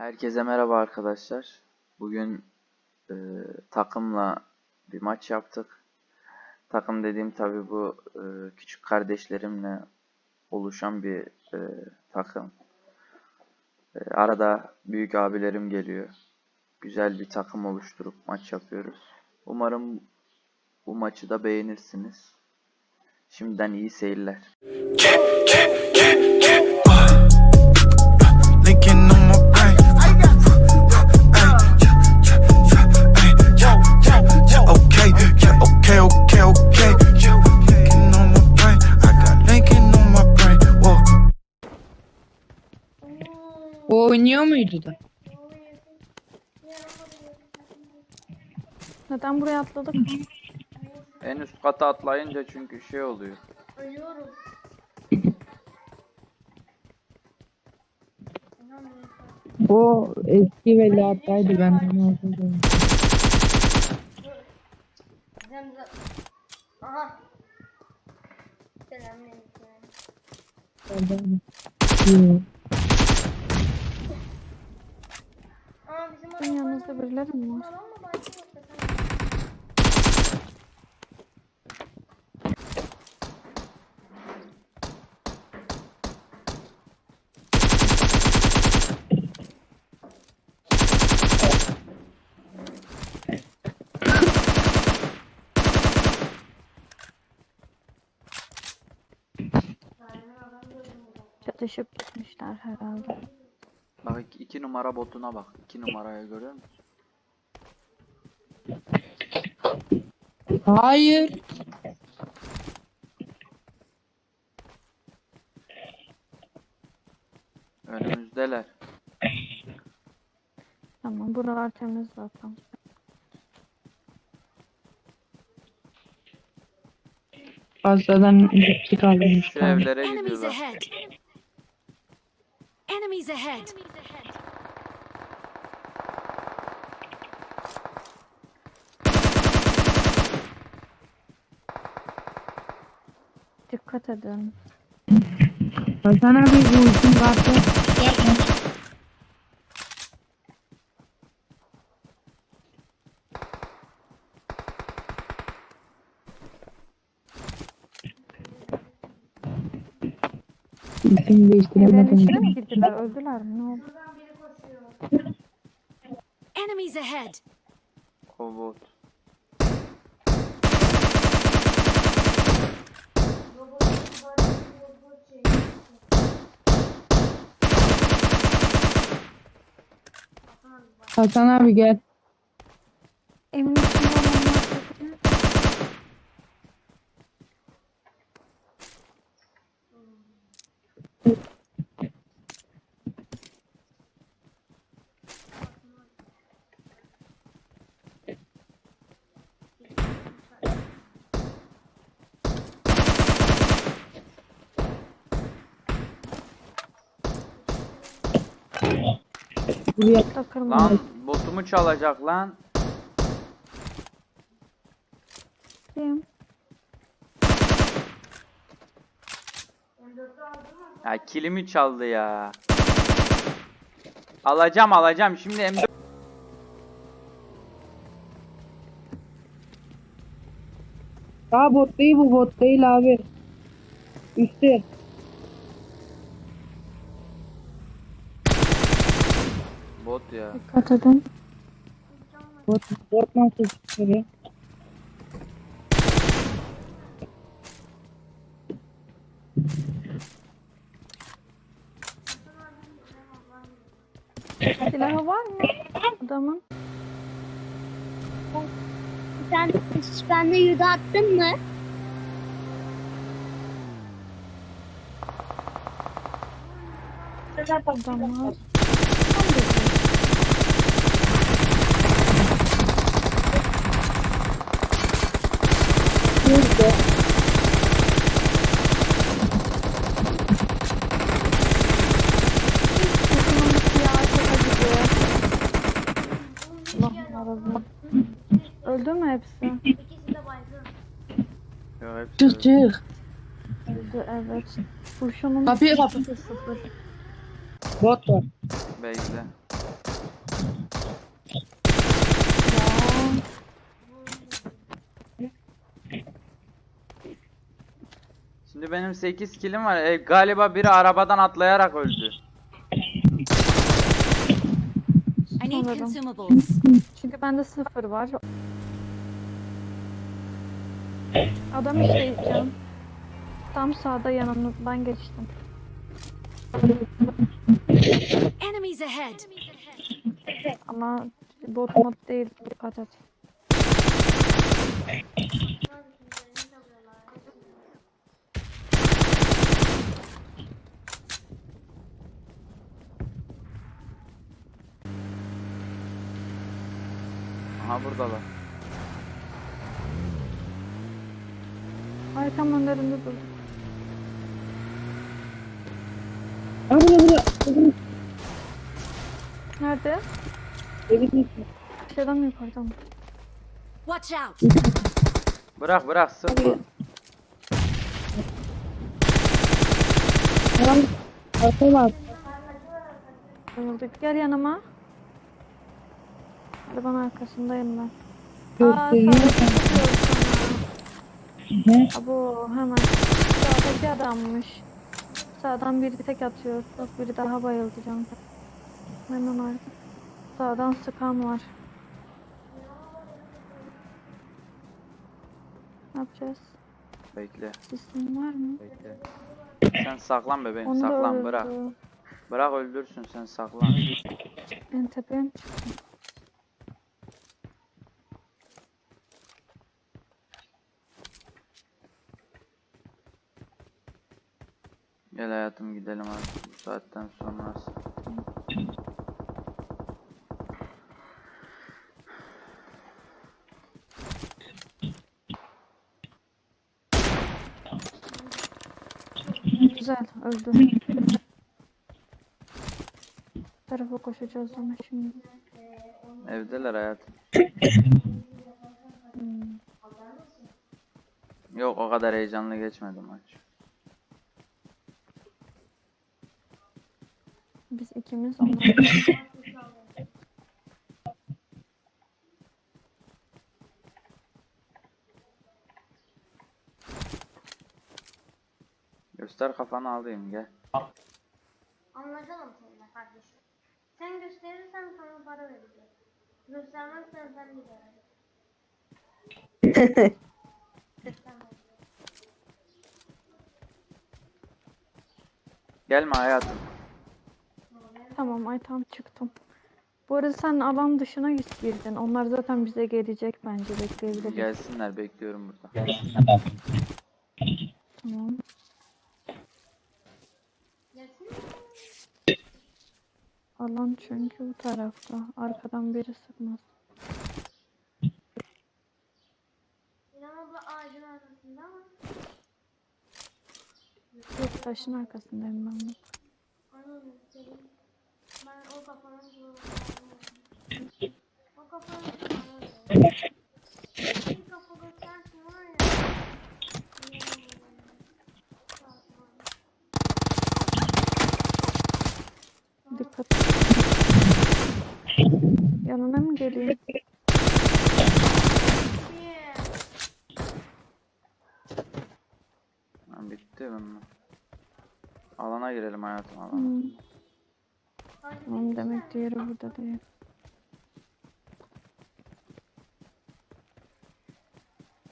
Herkese merhaba arkadaşlar. Bugün e, takımla bir maç yaptık. Takım dediğim tabi bu e, küçük kardeşlerimle oluşan bir e, takım. E, arada büyük abilerim geliyor. Güzel bir takım oluşturup maç yapıyoruz. Umarım bu maçı da beğenirsiniz. Şimdiden iyi seyirler. Linking oynuyor muydu da? Neden buraya atladık? En üst kata atlayınca çünkü şey oluyor. Ölüyorum. O eski veliahtaydı ben onu hatırlıyorum. Aha. Selamünaleyküm. Yok. Aa bizim Yanınızda birileri mi var? Çatışıp gitmişler herhalde. Bak iki numara botuna bak. İki numaraya görüyor musun? Hayır. Önümüzdeler. Tamam buralar temiz zaten. Fazladan hepsi kalmış. Şu evlere Enemies gidiyorlar. ahead. Enemies ahead. Dikkat edin. Hasan abi bu işin kartı. İsim Evlerin değiştiremedim. içine mi girdiler? Öldüler mi? Ne oldu? Enemies ahead. O Hasan abi gel. Evin içinde olanlar kötü. Buraya Takılma. Lan botumu çalacak lan. Kim? Ya kilimi çaldı ya. Alacağım alacağım şimdi M4 Aa bot değil bu bot değil abi. Üstte. Bot ya. Dikkat edin. Bot, bot nasıl çıkıyor? Silahı var mı adamın? Sen bende yüzü attın mı? Adamlar. Allah razı Öldü mü hepsi? İkisi de baygın. Yo, hepsi Çık öyle. çık. Öldü evet. Kurşunum Kapıyı kapat. sıfır. Bot var. Bekle. Şimdi benim 8 kilim var. E, galiba biri arabadan atlayarak öldü. I need Anladım. consumables. Çünkü bende sıfır var. Adam işte can. Tam sağda yanımdan geçtim. Enemies ahead. Ama bot mod değil dikkat et. Aha buradalar. Arkam önlerinde dur. Ha burada burada. Burada. Nerede? Evin içi. Aşağıdan mı yukarıdan mı? Watch out. Bırak bırak sıkma. Tamam. Arka var. Gel yanıma. Arabanın arkasındayım ben. Yok, Aa değil. sana. Ne? Abo hemen. Sağdaki adammış. Sağdan biri tek atıyor. Bak biri daha bayıldı can. Hemen arka. Sağdan sıkan var. Ne yapacağız? Bekle. Sistem var mı? Bekle. Sen saklan bebeğim Onu saklan bırak. öldürdü. Bırak öldürsün sen saklan. En tepeye mi çıktı? Gel hayatım gidelim artık bu saatten sonrası. Güzel öldü. Tarafa koşacağız ama şimdi. Evdeler hayatım. Hmm. Yok o kadar heyecanlı geçmedi maç. Biz ikimiz onlar. Göster kafanı alayım gel. Anlaşalım seninle kardeşim. Sen gösterirsen sana para vereceğim. Göstermezsen sen bir. Gelme hayatım. Tamam ay tam çıktım. Bu arada sen alan dışına git girdin. Onlar zaten bize gelecek bence bekleyebiliriz. Gelsinler bekliyorum burada. Tamam. Alan çünkü bu tarafta. Arkadan biri sıkmaz. İnan abla ağacın arkasında ama Yok taşın arkasındayım ben de. anladım senin. Ben o kafanın kullanımını O kafanın kullanımını Bir kafa göstersin var ya. Dikkat. Yanına mı geleyim? Lan bitti bunlar. Alana girelim hayatım alana. Hmm. Tamam demek diğeri burada değil.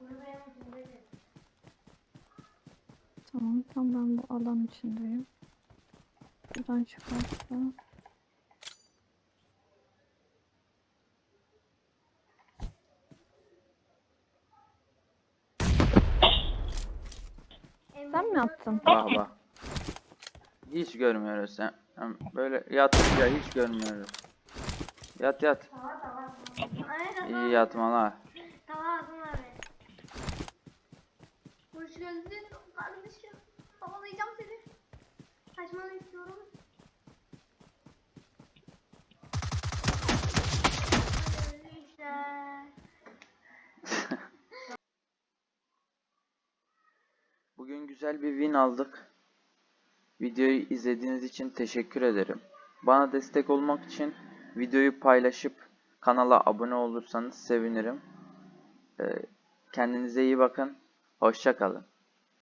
bunu benim için Tamam tam ben bu alan içindeyim. Buradan çıkarsa. Sen mi attın? Bak. Hiç görmüyoruz sen. Hem Böyle yatınca hiç görmüyoruz. Yat yat. İyi yatmalar. Tamam benim. Hoş geldin Kaçmanı istiyorum. Bugün güzel bir win aldık. Videoyu izlediğiniz için teşekkür ederim. Bana destek olmak için videoyu paylaşıp kanala abone olursanız sevinirim. Ee, kendinize iyi bakın. Hoşça kalın.